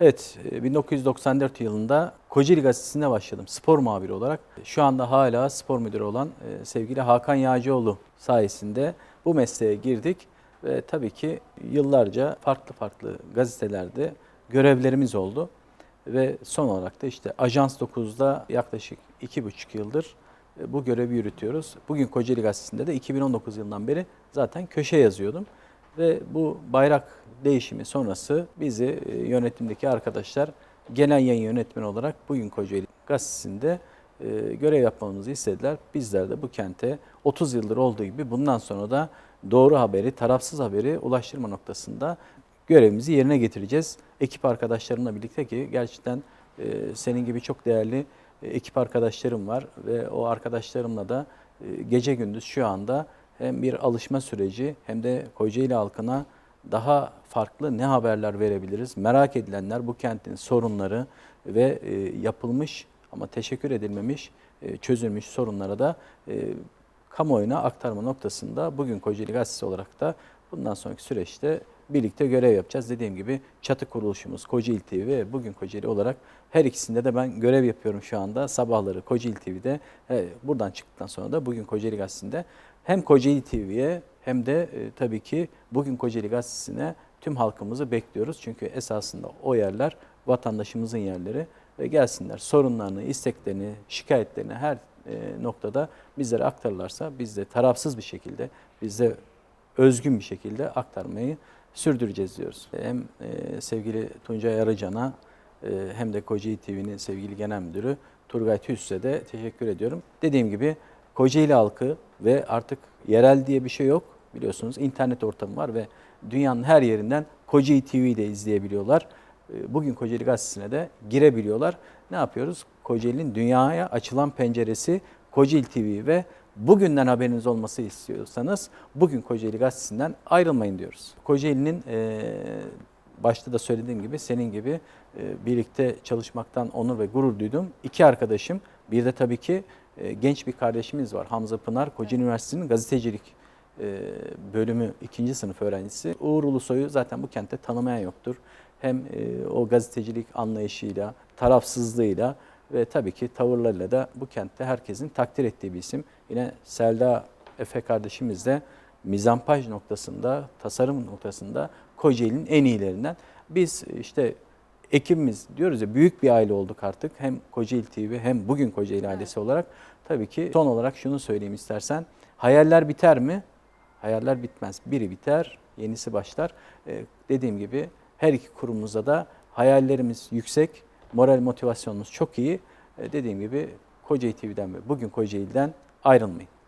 Evet, e, 1994 yılında Kocaeli Gazetesi'nde başladım spor muhabiri olarak. Şu anda hala spor müdürü olan e, sevgili Hakan Yağcıoğlu sayesinde bu mesleğe girdik. Ve tabii ki yıllarca farklı farklı gazetelerde görevlerimiz oldu. Ve son olarak da işte Ajans 9'da yaklaşık iki buçuk yıldır e, bu görevi yürütüyoruz. Bugün Kocaeli Gazetesi'nde de 2019 yılından beri zaten köşe yazıyordum. Ve bu bayrak değişimi sonrası bizi e, yönetimdeki arkadaşlar genel yayın yönetmeni olarak bugün Kocaeli Gazetesi'nde e, görev yapmamızı istediler. Bizler de bu kente 30 yıldır olduğu gibi bundan sonra da doğru haberi, tarafsız haberi ulaştırma noktasında görevimizi yerine getireceğiz. Ekip arkadaşlarımla birlikte ki gerçekten e, senin gibi çok değerli ekip arkadaşlarım var ve o arkadaşlarımla da gece gündüz şu anda hem bir alışma süreci hem de Kocaeli halkına daha farklı ne haberler verebiliriz? Merak edilenler bu kentin sorunları ve e, yapılmış ama teşekkür edilmemiş, e, çözülmüş sorunlara da e, kamuoyuna aktarma noktasında bugün Kocaeli Gazetesi olarak da bundan sonraki süreçte birlikte görev yapacağız. Dediğim gibi çatı kuruluşumuz Kocaeli TV ve bugün Kocaeli olarak her ikisinde de ben görev yapıyorum şu anda. Sabahları Kocaeli TV'de, he, buradan çıktıktan sonra da bugün Kocaeli Gazetesi'nde hem Kocaeli TV'ye hem de e, tabii ki bugün Kocaeli Gazetesi'ne tüm halkımızı bekliyoruz. Çünkü esasında o yerler vatandaşımızın yerleri ve gelsinler sorunlarını, isteklerini, şikayetlerini her e, noktada bizlere aktarırlarsa biz de tarafsız bir şekilde, biz de özgün bir şekilde aktarmayı sürdüreceğiz diyoruz. Hem e, sevgili Tuncay Arıcan'a e, hem de Kocaeli TV'nin sevgili genel müdürü Turgay Tüssü'ye de teşekkür ediyorum. Dediğim gibi Kocaeli halkı ve artık yerel diye bir şey yok biliyorsunuz internet ortamı var ve dünyanın her yerinden Kocaeli TV'yi de izleyebiliyorlar. E, Bugün Kocaeli Gazetesi'ne de girebiliyorlar. Ne yapıyoruz? Kocaeli'nin dünyaya açılan penceresi Kocaeli TV ve bugünden haberiniz olması istiyorsanız bugün Kocaeli Gazetesi'nden ayrılmayın diyoruz. Kocaeli'nin e, başta da söylediğim gibi senin gibi e, birlikte çalışmaktan onur ve gurur duydum. İki arkadaşım bir de tabii ki e, genç bir kardeşimiz var Hamza Pınar Kocaeli Üniversitesi'nin gazetecilik e, bölümü ikinci sınıf öğrencisi. Uğur Ulusoy'u zaten bu kentte tanımayan yoktur. Hem e, o gazetecilik anlayışıyla, tarafsızlığıyla ve tabii ki tavırlarıyla da bu kentte herkesin takdir ettiği bir isim. Yine Selda Efe kardeşimiz de mizampaj noktasında, tasarım noktasında Kocaeli'nin en iyilerinden. Biz işte ekibimiz diyoruz ya büyük bir aile olduk artık. Hem Kocaeli TV hem bugün Kocaeli ailesi olarak. Tabii ki son olarak şunu söyleyeyim istersen. Hayaller biter mi? Hayaller bitmez. Biri biter, yenisi başlar. Ee, dediğim gibi her iki kurumumuzda da hayallerimiz yüksek, moral motivasyonumuz çok iyi. Ee, dediğim gibi Kocaeli TV'den ve bugün Kocaeli'den ayrılmayın.